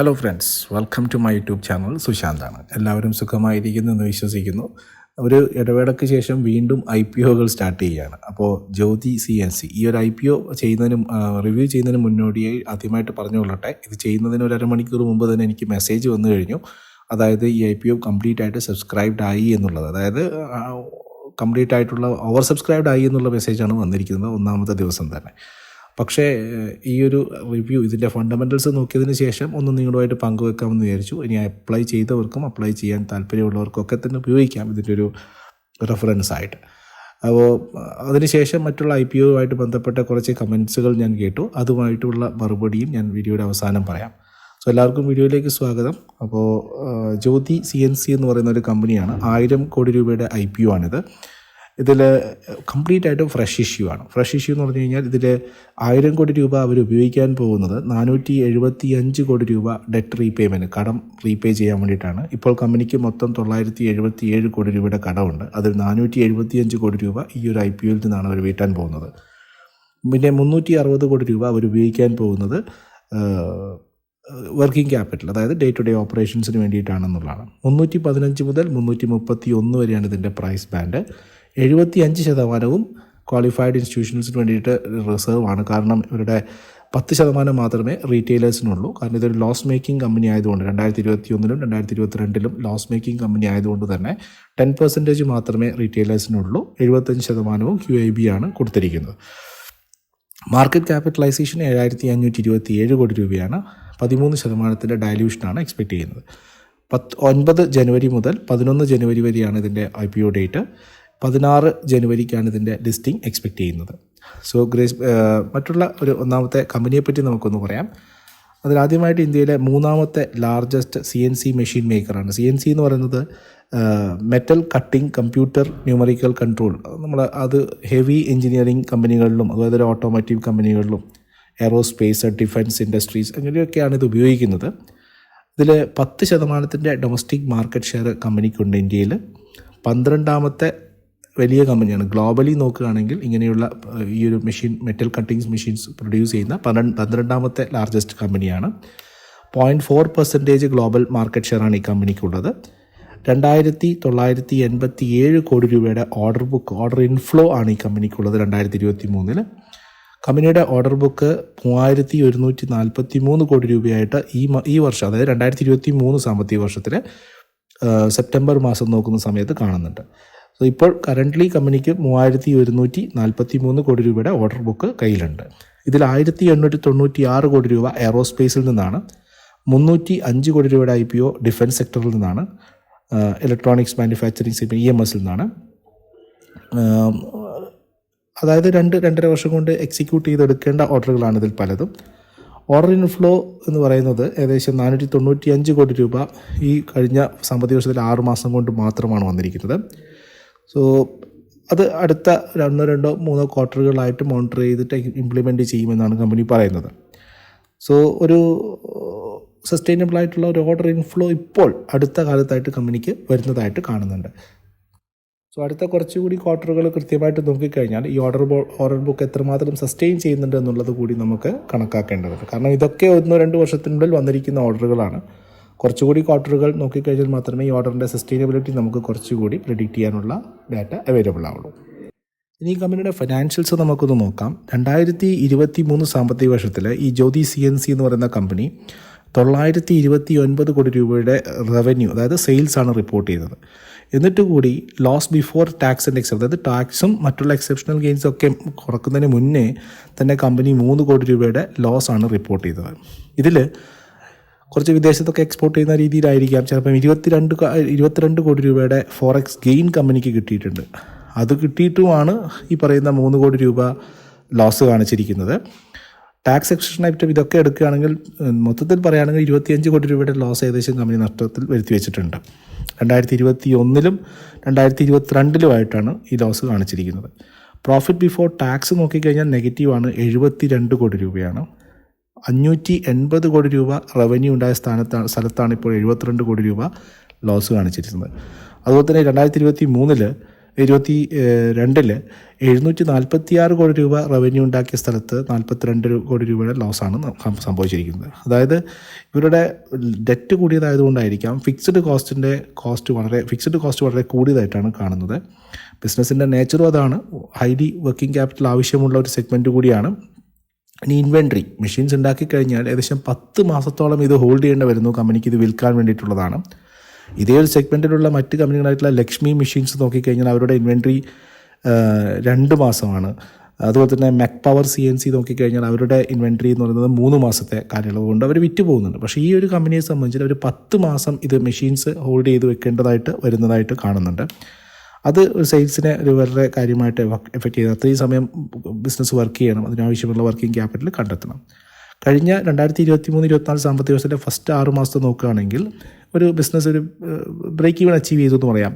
Hello friends welcome to my YouTube channel സുശാന്താണ് എല്ലാവരും സുഖമായിരിക്കുന്നു എന്ന് വിശ്വസിക്കുന്നു. ഒരു ഇടവേളയ്ക്ക് ശേഷം വീണ്ടും ഐ പി ഒകൾ സ്റ്റാർട്ട് ചെയ്യുകയാണ്. അപ്പോൾ ജ്യോതി സി എൻ സി ഈ ഒരു ഐ പി ഒ ചെയ്യുന്നതിനും റിവ്യൂ ചെയ്യുന്നതിന് മുന്നോടിയായി ആദ്യമായിട്ട് പറഞ്ഞുകൊള്ളട്ടെ. ഇത് ചെയ്യുന്നതിന് ഒരു അരമണിക്കൂർ മുമ്പ് തന്നെ എനിക്ക് മെസ്സേജ് വന്നു കഴിഞ്ഞു. അതായത് ഈ ഐ പി ഒ കംപ്ലീറ്റ് ആയിട്ട് സബ്സ്ക്രൈബ്ഡ് ആയി എന്നുള്ളത്. അതായത് കംപ്ലീറ്റ് ആയിട്ടുള്ള ഓവർ സബ്സ്ക്രൈബ്ഡ് ആയി എന്നുള്ള മെസ്സേജാണ് വന്നിരിക്കുന്നത് ഒന്നാമത്തെ ദിവസം തന്നെ. പക്ഷേ ഈ ഒരു റിവ്യൂ ഇതിന്റെ ഫണ്ടമെന്റൽസ് നോക്കിയതിന് ശേഷം ഒന്ന് നിങ്ങളുമായിട്ട് പങ്കുവെക്കാമെന്ന് വിചാരിച്ചു. ഇനി അപ്ലൈ ചെയ്തവർക്കും അപ്ലൈ ചെയ്യാൻ താല്പര്യമുള്ളവർക്കും ഒക്കെ തന്നെ ഉപയോഗിക്കാം ഇതിന്റെ ഒരു റെഫറൻസ് ആയിട്ട്. അപ്പോൾ അതിനുശേഷം മറ്റുള്ള ഐ പി ഒയുമായിട്ട് ബന്ധപ്പെട്ട കുറച്ച് കമൻസുകൾ ഞാൻ കേട്ടു. അതുമായിട്ടുള്ള മറുപടിയും ഞാൻ വീഡിയോയുടെ അവസാനം പറയാം. സോ എല്ലാവർക്കും വീഡിയോയിലേക്ക് സ്വാഗതം. അപ്പോൾ ജ്യോതി സി എൻ സി എന്ന് പറയുന്ന ഒരു കമ്പനിയാണ് ആയിരം കോടി രൂപയുടെ ഐ പി ഒ ആണിത്. ഇതിൽ കംപ്ലീറ്റ് ആയിട്ടും ഫ്രഷ് ഇഷ്യൂ ആണ്. ഫ്രഷ് ഇഷ്യൂ എന്ന് പറഞ്ഞു കഴിഞ്ഞാൽ ഇതിൽ ആയിരം കോടി രൂപ അവർ ഉപയോഗിക്കാൻ പോകുന്നത് നാനൂറ്റി എഴുപത്തി അഞ്ച് കോടി രൂപ ഡെറ്റ് റീപേയ്മെന്റ് കടം റീപേ ചെയ്യാൻ വേണ്ടിയിട്ടാണ്. ഇപ്പോൾ കമ്പനിക്ക് മൊത്തം തൊള്ളായിരത്തി എഴുപത്തി ഏഴ് കോടി രൂപയുടെ കടമുണ്ട്. അതിൽ നാനൂറ്റി എഴുപത്തി അഞ്ച് കോടി രൂപ ഈ ഒരു ഐ പി ഒയിൽ നിന്നാണ് അവർ വീട്ടാൻ പോകുന്നത്. പിന്നെ മുന്നൂറ്റി അറുപത് കോടി രൂപ അവർ ഉപയോഗിക്കാൻ പോകുന്നത് വർക്കിംഗ് ക്യാപിറ്റൽ അതായത് ഡേ ടു ഡേ ഓപ്പറേഷൻസിന് വേണ്ടിയിട്ടാണെന്നുള്ളതാണ്. മുന്നൂറ്റി പതിനഞ്ച് മുതൽ മുന്നൂറ്റി മുപ്പത്തി ഒന്ന് വരെയാണ് ഇതിന്റെ പ്രൈസ് ബാൻഡ് എഴുപത്തി അഞ്ച് ശതമാനവും ക്വാളിഫൈഡ് ഇൻസ്റ്റിറ്റ്യൂഷൻസിന് വേണ്ടിയിട്ട് റിസർവ് ആണ്. കാരണം ഇവരുടെ പത്ത് ശതമാനം മാത്രമേ റീറ്റെയിലേഴ്സിനുള്ളൂ കാരണം ഇതൊരു ലോസ് മേക്കിംഗ് കമ്പനി ആയതുകൊണ്ട് രണ്ടായിരത്തി ഇരുപത്തി ഒന്നിലും രണ്ടായിരത്തി ഇരുപത്തിരണ്ടിലും ലോസ് മേക്കിംഗ് കമ്പനി ആയതുകൊണ്ട് തന്നെ ടെൻ പെർസെന്റേജ് മാത്രമേ റീറ്റെയിലേഴ്സിനുള്ളൂ എഴുപത്തഞ്ച് ശതമാനവും ക്യു ഐ ബി ആണ് കൊടുത്തിരിക്കുന്നത്. മാർക്കറ്റ് ക്യാപിറ്റലൈസേഷൻ ഏഴായിരത്തി അഞ്ഞൂറ്റി ഇരുപത്തി ഏഴ് കോടി രൂപയാണ്. പതിമൂന്ന് ശതമാനത്തിന്റെ ഡയല്യൂഷനാണ് എക്സ്പെക്റ്റ് ചെയ്യുന്നത്. പത്ത് ഒൻപത് ജനുവരി മുതൽ പതിനൊന്ന് ജനുവരി വരെയാണ് ഇതിന്റെ ഐ പി ഒ ഡേറ്റ് പതിനാറ് ജനുവരിക്കാണ് ഇതിന്റെ ലിസ്റ്റിംഗ് എക്സ്പെക്റ്റ് ചെയ്യുന്നത്. സോ ഗ്രേസ് മറ്റുള്ള ഒരു ഒന്നാമത്തെ കമ്പനിയെ പറ്റി നമുക്കൊന്ന് പറയാം. അതിലാദ്യമായിട്ട് ഇന്ത്യയിലെ മൂന്നാമത്തെ largest C N C machine മേക്കറാണ് C N C എന്ന് പറയുന്നത് metal cutting computer numerical control നമ്മൾ അത് ഹെവി എഞ്ചിനീയറിംഗ് കമ്പനികളിലും അതുപോലെ ഓട്ടോമോട്ടീവ് കമ്പനികളിലും എയറോസ്പേസ് ഡിഫൻസ് ഇൻഡസ്ട്രീസ് അങ്ങനെയൊക്കെയാണ് ഇത് ഉപയോഗിക്കുന്നത്. ഇതിൽ പത്ത് ശതമാനത്തിന്റെ ഡൊമസ്റ്റിക് മാർക്കറ്റ് ഷെയർ കമ്പനിക്കുണ്ട് ഇന്ത്യയിൽ പന്ത്രണ്ടാമത്തെ വലിയ കമ്പനിയാണ്. ഗ്ലോബലി നോക്കുകയാണെങ്കിൽ ഇങ്ങനെയുള്ള ഈ ഒരു machine metal cuttings machines produce ചെയ്യുന്ന പന്ത്രണ്ട് പന്ത്രണ്ടാമത്തെ ലാർജസ്റ്റ് കമ്പനിയാണ്. Point four percentage global market ഷെയറാണ് ഈ കമ്പനിക്കുള്ളത്. രണ്ടായിരത്തി തൊള്ളായിരത്തി എൺപത്തി ഏഴ് കോടി രൂപയുടെ ഓർഡർ ബുക്ക് ഓർഡർ ഇൻഫ്ലോ ആണ് ഈ കമ്പനിക്കുള്ളത് രണ്ടായിരത്തി ഇരുപത്തി മൂന്നിൽ കമ്പനിയുടെ ഓർഡർ ബുക്ക് മൂവായിരത്തി ഒരുന്നൂറ്റി നാൽപ്പത്തി മൂന്ന് കോടി രൂപയായിട്ട് ഈ ഈ വർഷം അതായത് രണ്ടായിരത്തി ഇരുപത്തി മൂന്ന് സാമ്പത്തിക വർഷത്തിൽ സെപ്റ്റംബർ മാസം നോക്കുന്ന സമയത്ത് കാണുന്നുണ്ട്. സോ ഇപ്പോൾ കറന്റ്ലി കമ്പനിക്ക് മൂവായിരത്തി ഒരുന്നൂറ്റി നാൽപ്പത്തി മൂന്ന് കോടി രൂപയുടെ ഓർഡർ ബുക്ക് കയ്യിലുണ്ട്. ഇതിൽ ആയിരത്തി എണ്ണൂറ്റി തൊണ്ണൂറ്റി ആറ് കോടി രൂപ എയറോസ്പേസിൽ നിന്നാണ്. മുന്നൂറ്റി അഞ്ച് കോടി രൂപയുടെ ഐ പി ഒ ഡിഫൻസ് സെക്ടറിൽ നിന്നാണ്. ഇലക്ട്രോണിക്സ് മാനുഫാക്ചറിങ് ഇ എം എസിൽ നിന്നാണ്. അതായത് രണ്ട് രണ്ടര വർഷം കൊണ്ട് എക്സിക്യൂട്ട് ചെയ്തെടുക്കേണ്ട ഓർഡറുകളാണ് ഇതിൽ പലതും. ഓർഡർ ഇൻഫ്ലോ എന്ന് പറയുന്നത് ഏകദേശം നാനൂറ്റി തൊണ്ണൂറ്റി അഞ്ച് കോടി രൂപ ഈ കഴിഞ്ഞ സാമ്പത്തിക വർഷത്തിൽ ആറ് മാസം കൊണ്ട് മാത്രമാണ് വന്നിരിക്കുന്നത്. സോ അത് അടുത്ത ഒന്നോ രണ്ടോ മൂന്നോ ക്വാർട്ടറുകളായിട്ട് മോണിറ്റർ ചെയ്തിട്ട് ഇംപ്ലിമെന്റ് ചെയ്യുമെന്നാണ് കമ്പനി പറയുന്നത്. സോ ഒരു സസ്റ്റൈനബിൾ ആയിട്ടുള്ള ഒരു ഓർഡർ ഇൻഫ്ലോ ഇപ്പോൾ അടുത്ത കാലത്തായിട്ട് കമ്പനിക്ക് വരുന്നതായിട്ട് കാണുന്നുണ്ട്. സോ അടുത്ത കുറച്ചുകൂടി ക്വാർട്ടറുകൾ കൃത്യമായിട്ട് നോക്കിക്കഴിഞ്ഞാൽ ഈ ഓർഡർ ബോ ഓർഡർ ബുക്ക് എത്രമാത്രം സസ്റ്റെയിൻ ചെയ്യുന്നുണ്ട് എന്നുള്ളത് കൂടി നമുക്ക് കണക്കാക്കേണ്ടതുണ്ട്. കാരണം ഇതൊക്കെ ഒന്നോ രണ്ട് വർഷത്തിനുള്ളിൽ വന്നിരിക്കുന്ന ഓർഡറുകളാണ് കുറച്ചുകൂടി ക്വാർട്ടറുകൾ നോക്കിക്കഴിഞ്ഞാൽ മാത്രമേ ഈ ഓർഡറിന്റെ സസ്റ്റൈനബിലിറ്റി നമുക്ക് കുറച്ചുകൂടി പ്രിഡിക്റ്റ് ചെയ്യാനുള്ള ഡാറ്റ അവൈലബിൾ ആവുള്ളൂ. ഇനി ഈ കമ്പനിയുടെ ഫിനാൻഷ്യൽസ് നമുക്കൊന്ന് നോക്കാം. രണ്ടായിരത്തി ഇരുപത്തി മൂന്ന് സാമ്പത്തിക വർഷത്തിൽ ഈ ജ്യോതി സി എൻ സി എന്ന് പറയുന്ന കമ്പനി തൊള്ളായിരത്തി ഇരുപത്തി ഒൻപത് കോടി രൂപയുടെ റവന്യൂ അതായത് സെയിൽസ് ആണ് റിപ്പോർട്ട് ചെയ്തത് എന്നിട്ട് കൂടി loss before tax and except അതായത് ടാക്സും മറ്റുള്ള എക്സെപ്ഷണൽ ഗെയിൻസും ഒക്കെ കുറക്കുന്നതിന് മുന്നേ തന്നെ കമ്പനി മൂന്ന് കോടി രൂപയുടെ ലോസ് ആണ് റിപ്പോർട്ട് ചെയ്തത്. ഇതിൽ കുറച്ച് വിദേശത്തൊക്കെ എക്സ്പോർട്ട് ചെയ്യുന്ന രീതിയിലായിരിക്കാം. ചിലപ്പം ഇരുപത്തിരണ്ട് ഇരുപത്തിരണ്ട് കോടി രൂപയുടെ ഫോറക്സ് ഗെയിൻ കമ്പനിക്ക് കിട്ടിയിട്ടുണ്ട്. അത് കിട്ടിയിട്ടുമാണ് ഈ പറയുന്ന മൂന്ന് കോടി രൂപ ലോസ് കാണിച്ചിരിക്കുന്നത്. ടാക്സ് എക്സഷൻ ഐറ്റം ഇതൊക്കെ എടുക്കുകയാണെങ്കിൽ മൊത്തത്തിൽ പറയുകയാണെങ്കിൽ ഇരുപത്തിയഞ്ച് കോടി രൂപയുടെ ലോസ് ഏകദേശം കമ്പനി നഷ്ടത്തിൽ വരുത്തി വെച്ചിട്ടുണ്ട്. രണ്ടായിരത്തി ഇരുപത്തി ഒന്നിലും രണ്ടായിരത്തി ഇരുപത്തിരണ്ടിലുമായിട്ടാണ് ഈ ലോസ് കാണിച്ചിരിക്കുന്നത്. പ്രോഫിറ്റ് ബിഫോർ ടാക്സ് നോക്കിക്കഴിഞ്ഞാൽ നെഗറ്റീവാണ് എഴുപത്തി രണ്ട് കോടി രൂപയാണ്. അഞ്ഞൂറ്റി എൺപത് കോടി രൂപ റവന്യൂ ഉണ്ടായ സ്ഥാനത്താണ് സ്ഥലത്താണ് ഇപ്പോൾ എഴുപത്തിരണ്ട് കോടി രൂപ ലോസ് കാണിച്ചിരുന്നത്. അതുപോലെ തന്നെ രണ്ടായിരത്തി ഇരുപത്തി മൂന്നിൽ ഇരുപത്തി രണ്ടിൽ എഴുന്നൂറ്റി നാൽപ്പത്തി ആറ് കോടി രൂപ റവന്യൂ ഉണ്ടാക്കിയ സ്ഥലത്ത് നാൽപ്പത്തിരണ്ട് കോടി രൂപയുടെ ലോസാണ് സംഭവിച്ചിരിക്കുന്നത്. അതായത് ഇവരുടെ ഡെറ്റ് കൂടിയതായതുകൊണ്ടായിരിക്കാം ഫിക്സ്ഡ് കോസ്റ്റിന്റെ കോസ്റ്റ് വളരെ ഫിക്സ്ഡ് കോസ്റ്റ് വളരെ കൂടിയതായിട്ടാണ് കാണുന്നത്. ബിസിനസ്സിന്റെ നേച്ചറും അതാണ്. ഹൈലി വർക്കിംഗ് ക്യാപിറ്റൽ ആവശ്യമുള്ള ഒരു സെഗ്മെന്റ് കൂടിയാണ്. ഇനി ഇൻവെൻട്രി മെഷീൻസ് ഉണ്ടാക്കി കഴിഞ്ഞാൽ ഏകദേശം പത്ത് മാസത്തോളം ഇത് ഹോൾഡ് ചെയ്യേണ്ടി വരുന്നു. കമ്പനിക്ക് ഇത് വിൽക്കാൻ വേണ്ടിയിട്ടുള്ളതാണ്. ഇതേ ഒരു സെഗ്മെന്റിലുള്ള മറ്റ് കമ്പനികളായിട്ടുള്ള ലക്ഷ്മി മെഷീൻസ് നോക്കിക്കഴിഞ്ഞാൽ അവരുടെ ഇൻവെൻട്രി രണ്ട് മാസമാണ്. അതുപോലെ തന്നെ Mac power C N C നോക്കിക്കഴിഞ്ഞാൽ അവരുടെ ഇൻവെൻട്രി എന്ന് പറയുന്നത് മൂന്ന് മാസത്തെ കാലയളവ് കൊണ്ട് അവർ വിറ്റ് പോകുന്നുണ്ട്. പക്ഷേ ഈ ഒരു കമ്പനിയെ സംബന്ധിച്ച് അവർ പത്ത് മാസം ഇത് മെഷീൻസ് ഹോൾഡ് ചെയ്ത് വെക്കേണ്ടതായിട്ട് വരുന്നതായിട്ട് കാണുന്നുണ്ട്. അത് ഒരു സെയിൽസിനെ ഒരു വളരെ കാര്യമായിട്ട് എഫക്റ്റ് ചെയ്ത് അത്രയും സമയം ബിസിനസ് വർക്ക് ചെയ്യണം. അതിനാവശ്യമുള്ള വർക്കിംഗ് ക്യാപിറ്റൽ കണ്ടെത്തണം. കഴിഞ്ഞ രണ്ടായിരത്തി ഇരുപത്തി മൂന്ന് ഇരുപത്തിനാല് സാമ്പത്തിക വർഷത്തിന്റെ ഫസ്റ്റ് ആറ് മാസത്തെ നോക്കുകയാണെങ്കിൽ ഒരു ബിസിനസ് ഒരു ബ്രേക്ക് ഈവൻ അച്ചീവ് ചെയ്തു എന്ന് പറയാം.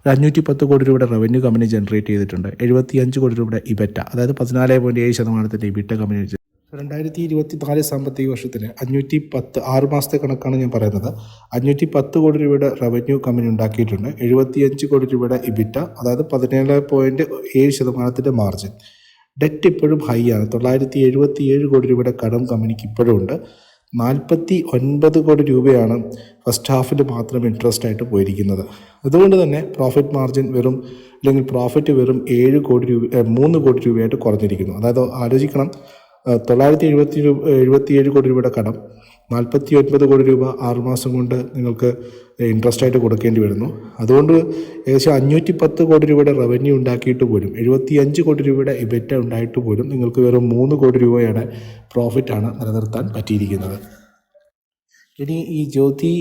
ഒരു അഞ്ഞൂറ്റി പത്ത് കോടി രൂപയുടെ റവന്യൂ കമ്പനി ജനറേറ്റ് ചെയ്തിട്ടുണ്ട്. എഴുപത്തി അഞ്ച് കോടി രൂപയുടെ ഇബറ്റ അതായത് പതിനാല് പോയിന്റ് ഏഴ് ശതമാനത്തിന്റെ ഇബിറ്റ കമ്പനി രണ്ടായിരത്തി ഇരുപത്തി നാല് സാമ്പത്തിക വർഷത്തിന് അഞ്ഞൂറ്റി പത്ത് ആറ് മാസത്തെ കണക്കാണ് ഞാൻ പറയുന്നത്. അഞ്ഞൂറ്റി പത്ത് കോടി രൂപയുടെ റവന്യൂ കമ്പനി ഉണ്ടാക്കിയിട്ടുണ്ട്. എഴുപത്തിയഞ്ച് കോടി രൂപയുടെ ഇബിറ്റ അതായത് പതിനേഴ് പോയിന്റ് ഏഴ് ശതമാനത്തിന്റെ മാർജിൻ ഡെറ്റ് ഇപ്പോഴും ഹൈ ആണ്. തൊള്ളായിരത്തി എഴുപത്തി ഏഴ് കോടി രൂപയുടെ കടം കമ്പനിക്ക് ഇപ്പോഴും ഉണ്ട്. നാൽപ്പത്തി ഒൻപത് കോടി രൂപയാണ് ഫസ്റ്റ് ഹാഫിൽ മാത്രം ഇൻട്രസ്റ്റ് ആയിട്ട് പോയിരിക്കുന്നത്. അതുകൊണ്ട് തന്നെ പ്രോഫിറ്റ് മാർജിൻ വെറും അല്ലെങ്കിൽ പ്രോഫിറ്റ് വെറും ഏഴ് കോടി രൂപ മൂന്ന് കോടി രൂപയായിട്ട് കുറഞ്ഞിരിക്കുന്നു. അതായത് ആലോചിക്കണം തൊള്ളായിരത്തി എഴുപത്തി എഴുപത്തിയേഴ് കോടി രൂപയുടെ കടം നാൽപ്പത്തി ഒൻപത് കോടി രൂപ ആറുമാസം കൊണ്ട് നിങ്ങൾക്ക് ഇൻട്രസ്റ്റ് ആയിട്ട് കൊടുക്കേണ്ടി വരുന്നു. അതുകൊണ്ട് ഏകദേശം അഞ്ഞൂറ്റി പത്ത് കോടി രൂപയുടെ റവന്യൂ ഉണ്ടാക്കിയിട്ട് പോലും എഴുപത്തി അഞ്ച് കോടി രൂപയുടെ ഇബറ്റ ഉണ്ടായിട്ട് പോലും നിങ്ങൾക്ക് വെറും മൂന്ന് കോടി രൂപയുടെ പ്രോഫിറ്റാണ് നിലനിർത്താൻ പറ്റിയിരിക്കുന്നത്. ഇനി ഈ ജ്യോതി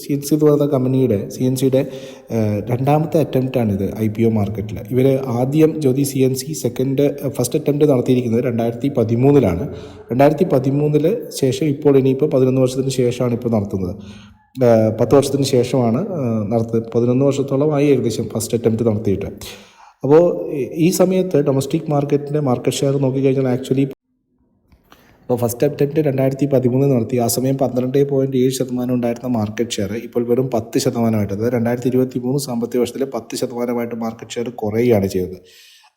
സി എൻ സി എന്ന് പറയുന്ന കമ്പനിയുടെ സി എൻ സിയുടെ രണ്ടാമത്തെ അറ്റംപ്റ്റാണിത് ഐ പി ഒ മാർക്കറ്റിൽ ഇവർ ആദ്യം Jyoti C N C second first attempt നടത്തിയിരിക്കുന്നത് രണ്ടായിരത്തി പതിമൂന്നിലാണ് രണ്ടായിരത്തി പതിമൂന്നിൽ ശേഷം ഇപ്പോൾ ഇനിയിപ്പോൾ പതിനൊന്ന് വർഷത്തിന് ശേഷമാണ് ഇപ്പോൾ നടത്തുന്നത്. പത്ത് വർഷത്തിന് ശേഷമാണ് നടത്തുന്നത് പതിനൊന്ന് വർഷത്തോളമായി ഏകദേശം ഫസ്റ്റ് അറ്റംപ്റ്റ് നടത്തിയിട്ട്. അപ്പോൾ ഈ സമയത്ത് ഡൊമസ്റ്റിക് മാർക്കറ്റിന്റെ മാർക്കറ്റ് ഷെയർ നോക്കിക്കഴിഞ്ഞാൽ ആക്ച്വലി അപ്പോൾ ഫസ്റ്റ് അറ്റംപ്റ്റ് രണ്ടായിരത്തി പതിമൂന്ന് നടത്തി. ആ സമയം പന്ത്രണ്ട് പോയിന്റ് ഏഴ് ശതമാനം ഉണ്ടായിരുന്ന മാർക്കറ്റ് ഷെയർ ഇപ്പോൾ വെറും പത്ത് ശതമാനമായിട്ട് അതായത് രണ്ടായിരത്തി ഇരുപത്തി മൂന്ന് സാമ്പത്തിക വർഷത്തിൽ പത്ത് ശതമാനമായിട്ട് മാർക്കറ്റ് ഷെയർ കുറയുകയാണ് ചെയ്തത്.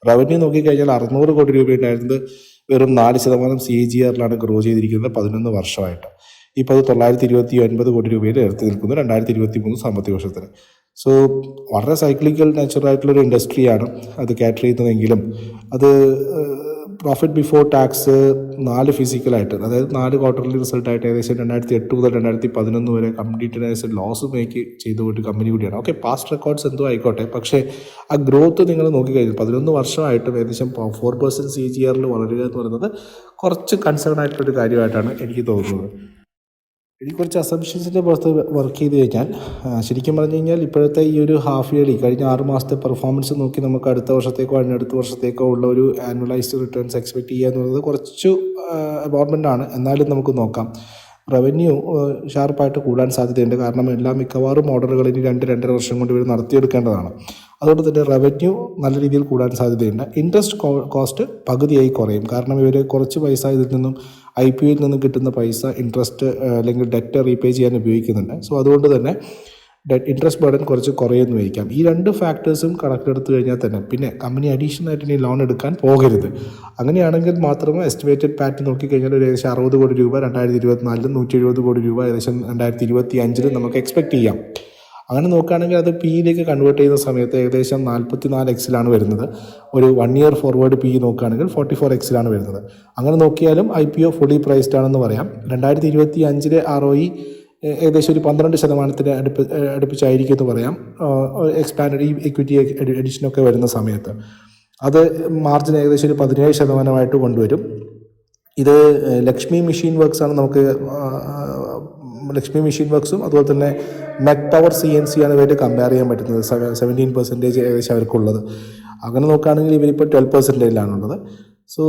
റവന്യൂ നോക്കിക്കഴിഞ്ഞാൽ അറുന്നൂറ് കോടി രൂപ ഉണ്ടായിരുന്നത് വെറും നാല് ശതമാനം സി ജി ആറിലാണ് ഗ്രോ ചെയ്തിരിക്കുന്നത് പതിനൊന്ന് വർഷമായിട്ട്. ഇപ്പോൾ അത് തൊള്ളായിരത്തി ഇരുപത്തി ഒൻപത് കോടി രൂപയിൽ ഉയർത്തി നിൽക്കുന്നു രണ്ടായിരത്തി ഇരുപത്തി മൂന്ന് സാമ്പത്തിക വർഷത്തിൽ സോ വളരെ സൈക്ലിക്കൽ നാച്ചുറായിട്ടുള്ളൊരു ഇൻഡസ്ട്രിയാണ് അത് കാറ്റർ ചെയ്യുന്നതെങ്കിലും അത് പ്രോഫിറ്റ് ബിഫോർ ടാക്സ് നാല് ഫിസിക്കലായിട്ട് അതായത് നാല് ക്വാർട്ടർലി റിസൾട്ടായിട്ട് ഏകദേശം രണ്ടായിരത്തി എട്ട് മുതൽ രണ്ടായിരത്തി പതിനൊന്ന് വരെ കംപ്ലീറ്റ് ലോസ് മേക്ക് ചെയ്തു പോയിട്ട് കമ്പനി കൂടിയാണ്. ഓക്കെ പാസ്റ്റ് റെക്കോർഡ്സ് എന്തോ ആയിക്കോട്ടെ. പക്ഷേ ആ ഗ്രോത്ത് നിങ്ങൾ നോക്കിക്കഴിഞ്ഞു പതിനൊന്ന് വർഷമായിട്ടും ഏകദേശം ഫോർ പെർസെന്റ് സി ജി ആറിൽ വളരുക എന്ന് പറയുന്നത് കുറച്ച് കൺസേൺ ആയിട്ടൊരു കാര്യമായിട്ടാണ് എനിക്ക് തോന്നുന്നത്. എനിക്ക് കുറച്ച് അസംഷൻസിന്റെ പുറത്ത് വർക്ക് ചെയ്ത് കഴിഞ്ഞാൽ ശരിക്കും പറഞ്ഞു കഴിഞ്ഞാൽ ഇപ്പോഴത്തെ ഈ ഒരു ഹാഫ് ഇയർലി കഴിഞ്ഞ ആറ് മാസത്തെ പെർഫോമൻസ് നോക്കി നമുക്ക് അടുത്ത വർഷത്തേക്കോ അടുത്ത വർഷത്തേക്കോ ഉള്ള ഒരു ആനുവലൈസ്ഡ് റിട്ടേൺസ് എക്സ്പെക്ട് ചെയ്യുക എന്നുള്ളത് കുറച്ച് അബോർമെന്റ് ആണ്. എന്നാലും നമുക്ക് നോക്കാം. റവന്യൂ ഷാർപ്പായിട്ട് കൂടാൻ സാധ്യതയുണ്ട്. കാരണം എല്ലാ മിക്കവാറും ഓർഡറുകൾ ഇനി രണ്ട് രണ്ടര വർഷം കൊണ്ട് ഇവർ നടത്തിയെടുക്കേണ്ടതാണ്. അതുകൊണ്ട് തന്നെ റവന്യൂ നല്ല രീതിയിൽ കൂടാൻ സാധ്യതയുണ്ട്. ഇൻട്രസ്റ്റ് കോസ്റ്റ് പകുതിയായി കുറയും. കാരണം ഇവർ കുറച്ച് പൈസ ഇതിൽ നിന്നും ഐ പി ഒയിൽ നിന്നും കിട്ടുന്ന പൈസ ഇൻട്രസ്റ്റ് അല്ലെങ്കിൽ ഡെറ്റ് റീപേ ചെയ്യാൻ ഉപയോഗിക്കുന്നുണ്ട്. സോ അതുകൊണ്ട് തന്നെ ഡെറ്റ് ഇൻട്രസ്റ്റ് ബർഡൻ കുറച്ച് കുറയുന്നതായിരിക്കാം ഈ രണ്ട് ഫാക്ടേഴ്സും കണക്കിലെടുത്ത് കഴിഞ്ഞാൽ തന്നെ പിന്നെ കമ്പനി അഡീഷണൽ ആയിട്ട് ഇനി ലോൺ എടുക്കാൻ പോകരുത്. അങ്ങനെയാണെങ്കിൽ മാത്രമേ എസ്റ്റിമേറ്റഡ് പാറ്റ് നോക്കിക്കഴിഞ്ഞാൽ ഒരു ഏകദേശം അറുപത് കോടി രൂപ രണ്ടായിരത്തി ഇരുപത്തിനാലിലും നൂറ്റി എഴുപത് കോടി രൂപ ഏകദേശം രണ്ടായിരത്തി ഇരുപത്തി അഞ്ചിലും നമുക്ക് എക്സ്പെക്ട് ചെയ്യാം. അങ്ങനെ നോക്കുകയാണെങ്കിൽ അത് പിയിലേക്ക് കൺവേർട്ട് ചെയ്യുന്ന സമയത്ത് ഏകദേശം നാൽപ്പത്തി നാല് എക്സിലാണ് വരുന്നത്. ഒരു വൺ ഇയർ ഫോർവേഡ് പി നോക്കുകയാണെങ്കിൽ ഫോർട്ടി ഫോർ എക്സിലാണ് വരുന്നത്. അങ്ങനെ നോക്കിയാലും I P O fully priced ആണെന്ന് പറയാം. രണ്ടായിരത്തി ഇരുപത്തി അഞ്ചിലെ ആർ ഒ ഇ ഏകദേശം ഒരു പന്ത്രണ്ട് ശതമാനത്തിന് അടുപ്പ് അടുപ്പിച്ചായിരിക്കും എന്ന് പറയാം. എക്സ്പാൻഡ് ഈ ഇക്വിറ്റി എഡിഷനൊക്കെ വരുന്ന സമയത്ത്. അത് മാർജിൻ ഏകദേശം ഒരു പതിനേഴ് ശതമാനമായിട്ട് കൊണ്ടുവരും. ഇത് ലക്ഷ്മി മെഷീൻ വർക്ക്സ് ആണ് നമുക്ക് ലക്ഷ്മി മെഷീൻ വർക്ക്സും അതുപോലെ തന്നെ Mac power C N C ആണ് കമ്പയർ ചെയ്യാൻ പറ്റുന്നത്. സെവന്റീൻ പെർസെന്റേജ് ഏകദേശം അവർക്കുള്ളത്. അങ്ങനെ നോക്കുകയാണെങ്കിൽ ഇവരിപ്പോൾ ട്വൽവ് പെർസെന്റേജിലാണുള്ളത് സോ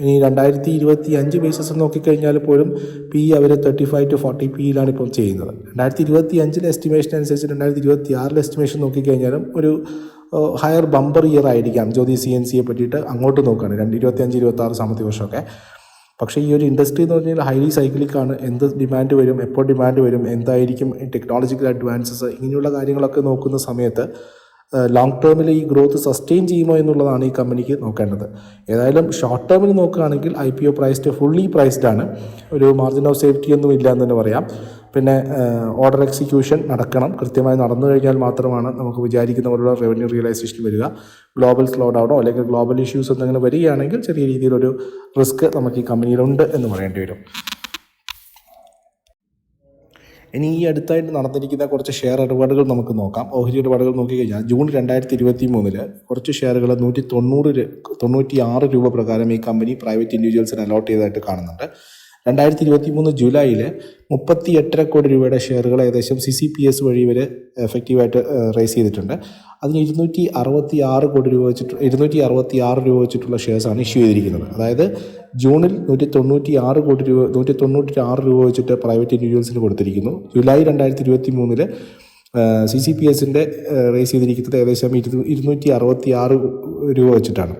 ഇനി രണ്ടായിരത്തി ഇരുപത്തി അഞ്ച് ബേസിസ് നോക്കിക്കഴിഞ്ഞാൽ പോലും പി അവർ തേർട്ടി ഫൈവ് ടു ഫോർട്ടി പിയിലാണ് ഇപ്പോൾ ചെയ്യുന്നത്. രണ്ടായിരത്തി ഇരുപത്തി അഞ്ചിലെ എസ്റ്റിമേഷൻ അനുസരിച്ച് രണ്ടായിരത്തി ഇരുപത്തി ആറിലെ എസ്റ്റിമേഷൻ നോക്കിക്കഴിഞ്ഞാലും ഒരു ഹയർ ബമ്പർ ഇയർ ആയിരിക്കാം. ജ്യോതി സി എൻ സിയെ പറ്റിയിട്ട് അങ്ങോട്ട് നോക്കുകയാണ് രണ്ട് ഇരുപത്തി അഞ്ച് ഇരുപത്തി ആറ് സാമ്പത്തിക വർഷമൊക്കെ. പക്ഷേ ഈ ഒരു ഇൻഡസ്ട്രി എന്ന് പറഞ്ഞാൽ ഹൈലി സൈക്ലിക്കാണ് എന്ത് ഡിമാൻഡ് വരും എപ്പോൾ ഡിമാൻഡ് വരും എന്തായിരിക്കും ടെക്നോളജിക്കൽ അഡ്വാൻസസ് ഇങ്ങനെയുള്ള കാര്യങ്ങളൊക്കെ നോക്കുന്ന സമയത്ത് ലോങ് ടേമിൽ ഈ ഗ്രോത്ത് സസ്റ്റെയിൻ ചെയ്യുമോ എന്നുള്ളതാണ് ഈ കമ്പനിക്ക് നോക്കേണ്ടത്. ഏതായാലും ഷോർട്ട് ടേമിൽ നോക്കുകയാണെങ്കിൽ I P O priced fully priced ആണ്. ഒരു മാർജിൻ ഓഫ് സേഫ്റ്റി ഒന്നും ഇല്ല എന്ന് തന്നെ പറയാം. പിന്നെ ഓർഡർ എക്സിക്യൂഷൻ നടക്കണം. കൃത്യമായി നടന്നു കഴിഞ്ഞാൽ മാത്രമാണ് നമുക്ക് വിചാരിക്കുന്ന പോലുള്ള റവന്യൂ റിയലൈസേഷൻ വരിക. ഗ്ലോബൽ സ്ലോ ഡൗണോ അല്ലെങ്കിൽ ഗ്ലോബൽ ഇഷ്യൂസ് എന്തെങ്കിലും വരികയാണെങ്കിൽ ചെറിയ രീതിയിലൊരു റിസ്ക് നമുക്ക് ഈ കമ്പനിയിലുണ്ട് എന്ന് പറയേണ്ടി വരും. ഇനി ഈ അടുത്തായിട്ട് നടന്നിരിക്കുന്ന കുറച്ച് ഷെയർ ഇടപാടുകൾ നമുക്ക് നോക്കാം. ഓഹരി ഇടപാടുകൾ നോക്കിക്കഴിഞ്ഞാൽ ജൂൺ രണ്ടായിരത്തി ഇരുപത്തി മൂന്നിൽ കുറച്ച് ഷെയറുകൾ നൂറ്റി തൊണ്ണൂറ് തൊണ്ണൂറ്റി ആറ് രൂപ പ്രകാരം ഈ കമ്പനി പ്രൈവറ്റ് ഇൻഡിവിജ്വൽസിന് അലോട്ട് ചെയ്തതായിട്ട് കാണുന്നുണ്ട്. രണ്ടായിരത്തി ഇരുപത്തി മൂന്ന് ജൂലൈയിൽ മുപ്പത്തി എട്ടര കോടി രൂപയുടെ ഷെയറുകൾ ഏകദേശം സി സി പി എസ് വഴി ഇവർ എഫക്റ്റീവായിട്ട് റേസ് ചെയ്തിട്ടുണ്ട്. അതിന് ഇരുന്നൂറ്റി അറുപത്തി ആറ് കോടി രൂപ വെച്ചിട്ട് ഇരുന്നൂറ്റി അറുപത്തി ആറ് രൂപ വെച്ചിട്ടുള്ള ഷെയർസാണ് ഇഷ്യൂ ചെയ്തിരിക്കുന്നത്. അതായത് ജൂണിൽ നൂറ്റി തൊണ്ണൂറ്റി ആറ് കോടി രൂപ നൂറ്റി തൊണ്ണൂറ്റി ആറ് രൂപ വെച്ചിട്ട് പ്രൈവറ്റ് ഇൻഡിവിജ്വൽസിന് കൊടുത്തിരിക്കുന്നു. ജൂലൈ രണ്ടായിരത്തി ഇരുപത്തി മൂന്നിൽ സി സി പി എസിന്റെ റേസ് ചെയ്തിരിക്കുന്നത് ഏകദേശം ഇരുന്നൂ ഇരുന്നൂറ്റി അറുപത്തി ആറ് രൂപ വെച്ചിട്ടാണ്.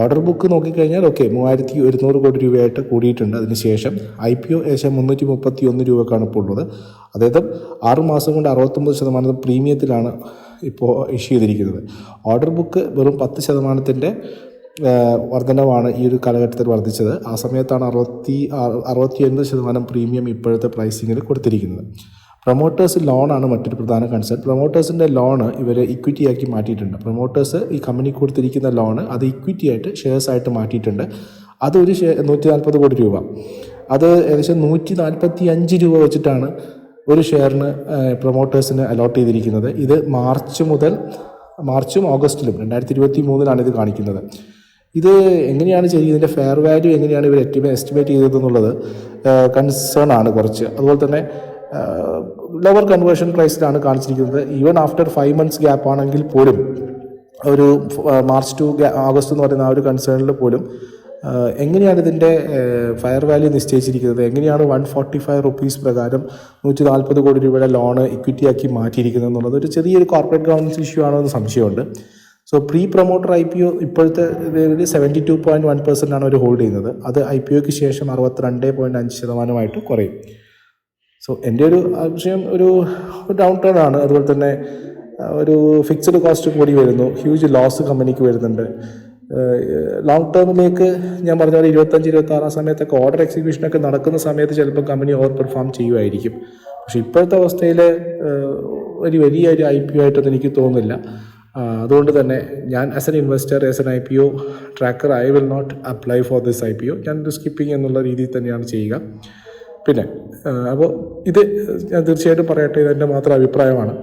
ഓർഡർ ബുക്ക് നോക്കിക്കഴിഞ്ഞാൽ ഓക്കെ മൂവായിരത്തി ഒരുന്നൂറ് കോടി രൂപയായിട്ട് കൂടിയിട്ടുണ്ട്. അതിനുശേഷം ഐ പി ഒ ഏകദേശം മുന്നൂറ്റി മുപ്പത്തി ഒന്ന് രൂപക്കാണ് ഇപ്പോൾ ഉള്ളത്. അതായത് ആറ് മാസം കൊണ്ട് അറുപത്തൊമ്പത് ശതമാനം പ്രീമിയത്തിലാണ് ഇപ്പോൾ ഇഷ്യൂ ചെയ്തിരിക്കുന്നത്. ഓർഡർ ബുക്ക് വെറും പത്ത് ശതമാനത്തിന്റെ വർധനവാണ് ഈ ഒരു കാലഘട്ടത്തിൽ വർദ്ധിച്ചത്. ആ സമയത്താണ് അറുപത്തി അറുപത്തി ഒൻപത് ശതമാനം പ്രീമിയം ഇപ്പോഴത്തെ പ്രൈസിങ്ങിൽ കൊടുത്തിരിക്കുന്നത്. പ്രൊമോട്ടേഴ്സ് ലോണാണ് മറ്റൊരു പ്രധാന കൺസേൺ പ്രൊമോട്ടേഴ്സിന്റെ ലോണ് ഇവർ ഇക്വിറ്റി ആക്കി മാറ്റിയിട്ടുണ്ട്. പ്രൊമോട്ടേഴ്സ് ഈ കമ്പനി കൊടുത്തിരിക്കുന്ന ലോണ് അത് ഇക്വിറ്റി ആയിട്ട് ഷെയർസ് ആയിട്ട് മാറ്റിയിട്ടുണ്ട്. അതൊരു നൂറ്റി നാൽപ്പത് കോടി രൂപ. അത് ഏകദേശം നൂറ്റി നാൽപ്പത്തി അഞ്ച് രൂപ വെച്ചിട്ടാണ് ഒരു ഷെയറിന് പ്രൊമോട്ടേഴ്സിന് അലോട്ട് ചെയ്തിരിക്കുന്നത്. ഇത് മാർച്ച് മുതൽ മാർച്ചും ഓഗസ്റ്റിലും രണ്ടായിരത്തി ഇരുപത്തി മൂന്നിലാണ് ഇത് കാണിക്കുന്നത്. ഇത് എങ്ങനെയാണ് ചെയ്യുന്നത് ഇതിന്റെ ഫെയർ വാല്യൂ എങ്ങനെയാണ് ഇവർ എസ്റ്റിമേ എസ്റ്റിമേറ്റ് ചെയ്തതെന്നുള്ളത് കൺസേൺ ആണ് കുറച്ച്. അതുപോലെ തന്നെ ലോവർ കൺവേർഷൻ പ്രൈസിലാണ് കാണിച്ചിരിക്കുന്നത്. Even after five months gap ആണെങ്കിൽ പോലും ഒരു മാർച്ച് ടു ഓഗസ്റ്റ് എന്ന് പറയുന്ന ആ ഒരു കൺസേണിൽ പോലും എങ്ങനെയാണ് ഇതിന്റെ ഫയർ വാല്യൂ നിശ്ചയിച്ചിരിക്കുന്നത്? എങ്ങനെയാണ് വൺ ഫോർട്ടി ഫൈവ് റുപ്പീസ് പ്രകാരം നൂറ്റി നാൽപ്പത് കോടി രൂപയുടെ ലോണ് ഇക്വിറ്റി ആക്കി മാറ്റിയിരിക്കുന്നത് എന്നുള്ളത് ഒരു ചെറിയൊരു കോർപ്പറേറ്റ് ഗവർണൻസ് ഇഷ്യൂ ആണോ എന്ന് സംശയമുണ്ട്. So pre promoter I P O ഇപ്പോഴത്തെ seventy two point one percent ആണ് അവർ ഹോൾഡ് ചെയ്യുന്നത്. അത് ഐ പി ഒക്ക് ശേഷം അറുപത്തിരണ്ട് പോയിന്റ് അഞ്ച് ശതമാനമായിട്ട് കുറയും. സോ എന്റെ ഒരു ആവശ്യം ഒരു ഡൗൺ ടേൺ ആണ്. അതുപോലെ തന്നെ ഒരു ഫിക്സഡ് കോസ്റ്റ് കൂടി വരുന്നു. ഹ്യൂജ് ലോസ് കമ്പനിക്ക് വരുന്നുണ്ട്. ലോങ് ടേമിലേക്ക് ഞാൻ പറഞ്ഞ പോലെ ഇരുപത്തഞ്ച് ഇരുപത്തി ആറാം സമയത്തൊക്കെ ഓർഡർ എക്സിക്യൂഷനൊക്കെ നടക്കുന്ന സമയത്ത് ചിലപ്പോൾ കമ്പനി ഓവർ പെർഫോം ചെയ്യുമായിരിക്കും. പക്ഷേ ഇപ്പോഴത്തെ അവസ്ഥയിൽ ഒരു വലിയ ഒരു ഐ പി ഒ ആയിട്ടൊന്നും എനിക്ക് തോന്നുന്നില്ല. അതുകൊണ്ട് തന്നെ ഞാൻ as an investor as an I P O tracker I will not apply for this I P O ഞാൻ സ്കിപ്പിംഗ് എന്നുള്ള രീതിയിൽ തന്നെയാണ് ചെയ്യുക. പിന്നെ അപ്പോൾ ഇത് ഞാൻ തീർച്ചയായിട്ടും പറയട്ടെ ഇതെന്റെ മാത്രം അഭിപ്രായമാണ്.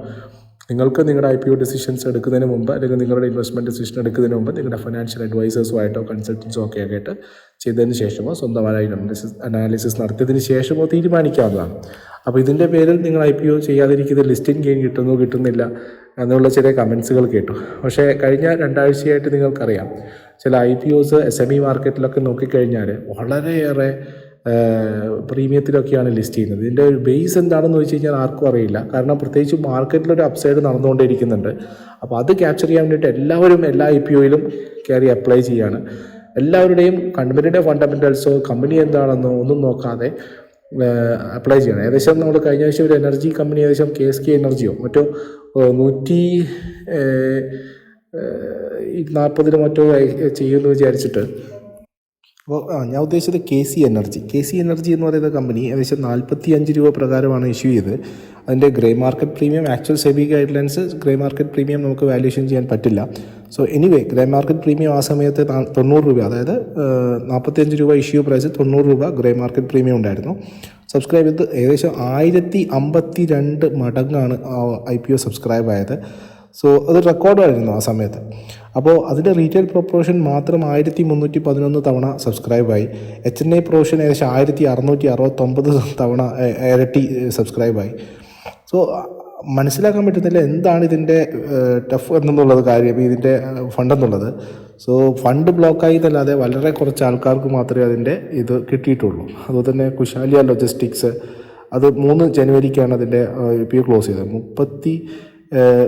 നിങ്ങൾക്ക് നിങ്ങളുടെ ഐ പി ഒ ഡിസിഷൻസ് എടുക്കുന്നതിന് മുമ്പ് അല്ലെങ്കിൽ നിങ്ങളുടെ ഇൻവെസ്റ്റ്മെന്റ് ഡിസിഷൻ എടുക്കുന്നതിന് മുമ്പ് നിങ്ങളുടെ ഫിനാൻഷ്യൽ അഡ്വൈസേഴ്സുമായിട്ടോ കൺസൾട്ടൻസോ ഒക്കെ ആയിട്ട് ചെയ്തതിന് ശേഷമോ സ്വന്തമായി അനാലിസിസ് അനാലിസിസ് നടത്തിയതിന് ശേഷമോ തീരുമാനിക്കാവുന്നതാണ്. അപ്പോൾ ഇതിന്റെ പേരിൽ നിങ്ങൾ ഐ പി ഒ ചെയ്യാതിരിക്കുന്ന ലിസ്റ്റിംഗ് ഗെയിൻ കിട്ടുന്നു കിട്ടുന്നില്ല എന്നുള്ള ചില കമൻസുകൾ കേട്ടു. പക്ഷേ കഴിഞ്ഞ രണ്ടാഴ്ചയായിട്ട് നിങ്ങൾക്കറിയാം ചില I P Os S M E മാർക്കറ്റിലൊക്കെ നോക്കിക്കഴിഞ്ഞാൽ വളരെയേറെ പ്രീമിയത്തിലൊക്കെയാണ് ലിസ്റ്റ് ചെയ്യുന്നത്. ഇതിന്റെ ഒരു ബേസ് എന്താണെന്ന് വെച്ച് കഴിഞ്ഞാൽ ആർക്കും അറിയില്ല. കാരണം പ്രത്യേകിച്ച് മാർക്കറ്റിലൊരു അപ്സൈഡ് നടന്നുകൊണ്ടിരിക്കുന്നുണ്ട് അപ്പോൾ അത് ക്യാപ്ചർ ചെയ്യാൻ വേണ്ടിയിട്ട് എല്ലാവരും എല്ലാ ഐ പി ഒയിലും കയറി അപ്ലൈ ചെയ്യാണ്. എല്ലാവരുടെയും കമ്പനിയുടെ ഫണ്ടമെന്റൽസോ കമ്പനി എന്താണെന്നോ ഒന്നും നോക്കാതെ അപ്ലൈ ചെയ്യണം. ഏകദേശം നമ്മൾ കഴിഞ്ഞ ആഴ്ച ഒരു എനർജി കമ്പനി ഏകദേശം കെ എസ് കെ എനർജിയോ മറ്റോ നൂറ്റി നാൽപ്പതിന് മറ്റോ ചെയ്യുമെന്ന് വിചാരിച്ചിട്ട് അപ്പോൾ ആ ഞാൻ ഉദ്ദേശിച്ചത് K C energy K C energy എന്ന് പറയുന്ന കമ്പനി ഏകദേശം നാൽപ്പത്തി അഞ്ച് രൂപ പ്രകാരമാണ് ഇഷ്യൂ ചെയ്ത് അതിന്റെ grey market premium actual SEBI guidelines grey market premium നമുക്ക് വാല്യൂഷൻ ചെയ്യാൻ പറ്റില്ല. So anyway grey market premium ആ സമയത്ത് തൊണ്ണൂറ് രൂപ അതായത് നാൽപ്പത്തിയഞ്ച് രൂപ ഇഷ്യൂ പ്രൈസ് തൊണ്ണൂറ് രൂപ ഗ്രേ മാർക്കറ്റ് പ്രീമിയം ഉണ്ടായിരുന്നു. സബ്സ്ക്രൈബ് ചെയ്ത് ഏകദേശം ആയിരത്തി അമ്പത്തി രണ്ട് മടങ്ങാണ് ഐ പി ഒ സബ്സ്ക്രൈബ് ആയത്. സോ അത് റെക്കോർഡായിരുന്നു ആ സമയത്ത്. അപ്പോൾ അതിന്റെ റീറ്റെയിൽ പ്രൊപ്പോഷൻ മാത്രം ആയിരത്തി മുന്നൂറ്റി പതിനൊന്ന് തവണ സബ്സ്ക്രൈബായി എച്ച് എൻ ഐ പ്രൊപ്പോഷൻ ഏകദേശം ആയിരത്തി അറുന്നൂറ്റി അറുപത്തൊമ്പത് തവണ ഇരട്ടി സബ്സ്ക്രൈബായി സോ മനസ്സിലാക്കാൻ പറ്റുന്നില്ല എന്താണ് ഇതിന്റെ ടഫ് എന്നുള്ളത് കാര്യം ഇതിന്റെ ഫണ്ട് എന്നുള്ളത്. സോ ഫണ്ട് ബ്ലോക്കായി എന്നല്ലാതെ വളരെ കുറച്ച് ആൾക്കാർക്ക് മാത്രമേ അതിന്റെ ഇത് കിട്ടിയിട്ടുള്ളൂ. അതുപോലെ തന്നെ കുശാലിയ ലോജിസ്റ്റിക്സ് അത് മൂന്ന് ജനുവരിക്കാണ് അതിന്റെ പി ക്ലോസ് ചെയ്തത്. മുപ്പത്തി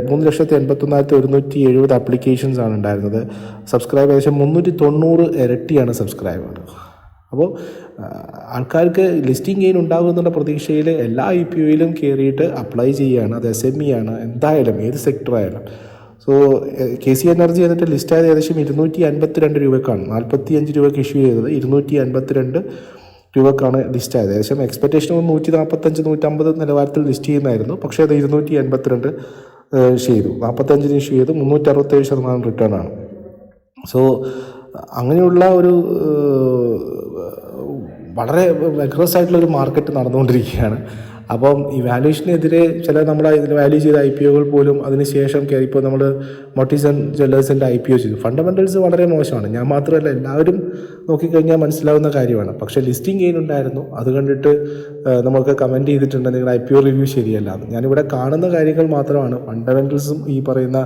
മൂന്ന് ലക്ഷത്തി എൺപത്തൊന്നായിരത്തി ഒരുന്നൂറ്റി എഴുപത് അപ്ലിക്കേഷൻസ് ആണ് ഉണ്ടായിരുന്നത്. സബ്സ്ക്രൈബ് ഏകദേശം മുന്നൂറ്റി തൊണ്ണൂറ് ഇരട്ടിയാണ് സബ്സ്ക്രൈബർ അപ്പോൾ ആൾക്കാർക്ക് ലിസ്റ്റിംഗ് ഗെയിൻ ഉണ്ടാകും എന്നുള്ള പ്രതീക്ഷയിൽ എല്ലാ ഐ പി ഒയിലും കയറിയിട്ട് അപ്ലൈ ചെയ്യുകയാണ്. അത് എസ് എം ഇ ആണ്. എന്തായാലും ഏത് സെക്ടർ ആയാലും. സോ കെ സി എനർജി എന്നിട്ട് ലിസ്റ്റ് ആയത് ഏകദേശം ഇരുന്നൂറ്റി അൻപത്തി രണ്ട് രൂപക്കാണ്. നാൽപ്പത്തി അഞ്ച് രൂപയ്ക്ക് ഇഷ്യൂ ചെയ്തത് ഇരുന്നൂറ്റി അൻപത്തി രണ്ട് രൂപക്കാണ് ലിസ്റ്റ് ആയത്. ഏകദേശം എക്സ്പെക്റ്റേഷൻ നൂറ്റി നാൽപ്പത്തഞ്ച് നൂറ്റമ്പത് നിലവാരത്തിൽ ലിസ്റ്റ് ചെയ്യുന്നതായിരുന്നു. പക്ഷേ അത് ഇരുന്നൂറ്റി എൺപത്തിരണ്ട് ചെയ്തു. നാൽപ്പത്തഞ്ചിന് ഇഷ്യൂ ചെയ്ത്. മുന്നൂറ്റി അറുപത്തേഴ് ശതമാനം റിട്ടേൺ ആണ്. സോ അങ്ങനെയുള്ള ഒരു വളരെ അഗ്രസ് ആയിട്ടുള്ള ഒരു മാർക്കറ്റ് നടന്നുകൊണ്ടിരിക്കുകയാണ്. അപ്പം ഈ വാല്യൂഷനെതിരെ ചില നമ്മുടെ ഇതിൽ വാല്യൂ ചെയ്ത ഐ പി ഒകൾ പോലും അതിനുശേഷം കയറി ഇപ്പോൾ നമ്മൾ മൊട്ടീസൺ ജ്വല്ലേഴ്സിന്റെ ഐ പി ഒ ചെയ്തു. ഫണ്ടമെന്റൽസ് വളരെ മോശമാണ്. ഞാൻ മാത്രമല്ല എല്ലാവരും നോക്കിക്കഴിഞ്ഞാൽ മനസ്സിലാവുന്ന കാര്യമാണ്. പക്ഷേ ലിസ്റ്റിംഗ് ഗെയിൻ ഉണ്ടായിരുന്നു അത് കണ്ടിട്ട് നമുക്ക് കമന്റ് ചെയ്തിട്ടുണ്ട് നിങ്ങൾ ഐ പി ഒ റിവ്യൂ ശരിയല്ല. ഞാനിവിടെ കാണുന്ന കാര്യങ്ങൾ മാത്രമാണ്. ഫണ്ടമെന്റൽസും ഈ പറയുന്ന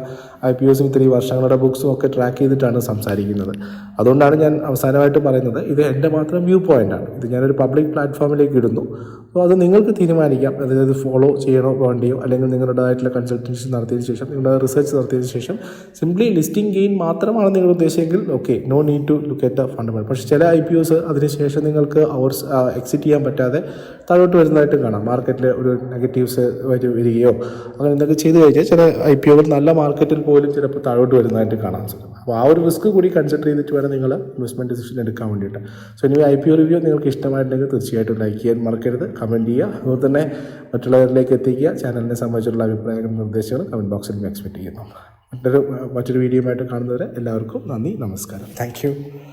ഐ പി ഒസും ഇത്രയും വർഷങ്ങളുടെ ബുക്സും ഒക്കെ ട്രാക്ക് ചെയ്തിട്ടാണ് സംസാരിക്കുന്നത്. അതുകൊണ്ടാണ് ഞാൻ അവസാനമായിട്ട് പറയുന്നത്. ഇത് എന്റെ മാത്രം വ്യൂ പോയിന്റാണ് ഇത് ഞാനൊരു പബ്ലിക് പ്ലാറ്റ്ഫോമിലേക്ക് ഇടുന്നു. അപ്പോൾ അത് നിങ്ങൾക്ക് തീരുമാനിക്കാം അതായത് ഫോളോ ചെയ്യണോ വേണ്ടിയോ അല്ലെങ്കിൽ നിങ്ങളുടേതായിട്ടുള്ള കൺസൾട്ടൻസി നടത്തിയതിന് ശേഷം നിങ്ങളുടെ റിസർച്ച് നടത്തിയതിന് ശേഷം സിംപ്ലി ലിസ്റ്റിംഗ് ഗെയിൻ മാത്രമാണ് നിങ്ങൾ ഉദ്ദേശിച്ചെങ്കിൽ okay no need to look at the fundamental പക്ഷേ ചില ഐ പി ഒസ് അതിനുശേഷം നിങ്ങൾക്ക് അവർ എക്സിറ്റ് ചെയ്യാൻ പറ്റാതെ താഴോട്ട് വരുന്നതായിട്ട് കാണാം. മാർക്കറ്റിൽ ഒരു നെഗറ്റീവ്സ് വരും വരികയോ അങ്ങനെ എന്തൊക്കെ ചെയ്ത് കഴിഞ്ഞാൽ ചില ഐ പി ഒകൾ നല്ല മാർക്കറ്റിൽ പോലും ചിലപ്പോൾ താഴോട്ട് വരുന്നതായിട്ട് കാണാൻ സാധിക്കും. അപ്പോൾ ആ ഒരു റിസ്ക് കൂടി കൺസിഡർ ചെയ്തിട്ട് വേണം നിങ്ങൾ ഇൻവെസ്റ്റ്മെന്റ് ഡിസിഷൻ എടുക്കാൻ വേണ്ടിയിട്ട്. സോ ഇനി ഐ പി ഒ റിവ്യൂ നിങ്ങൾക്ക് ഇഷ്ടമായിട്ടുണ്ടെങ്കിൽ തീർച്ചയായിട്ടും ലൈക്ക് ചെയ്യാൻ മറക്കരുത്. കമന്റ് ചെയ്യുക. അതുപോലെ തന്നെ മറ്റുള്ളവരിലേക്ക് എത്തിക്കുക. ചാനലിനെ സംബന്ധിച്ചുള്ള അഭിപ്രായങ്ങളും നിർദ്ദേശങ്ങളും കമന്റ് ബോക്സിൽ എക്സ്പെക്ട് ചെയ്യുന്നു. മറ്റൊരു മറ്റൊരു വീഡിയോയുമായിട്ട് കാണുന്നവരെ എല്ലാവർക്കും നന്ദി നമസ്കാരം. താങ്ക്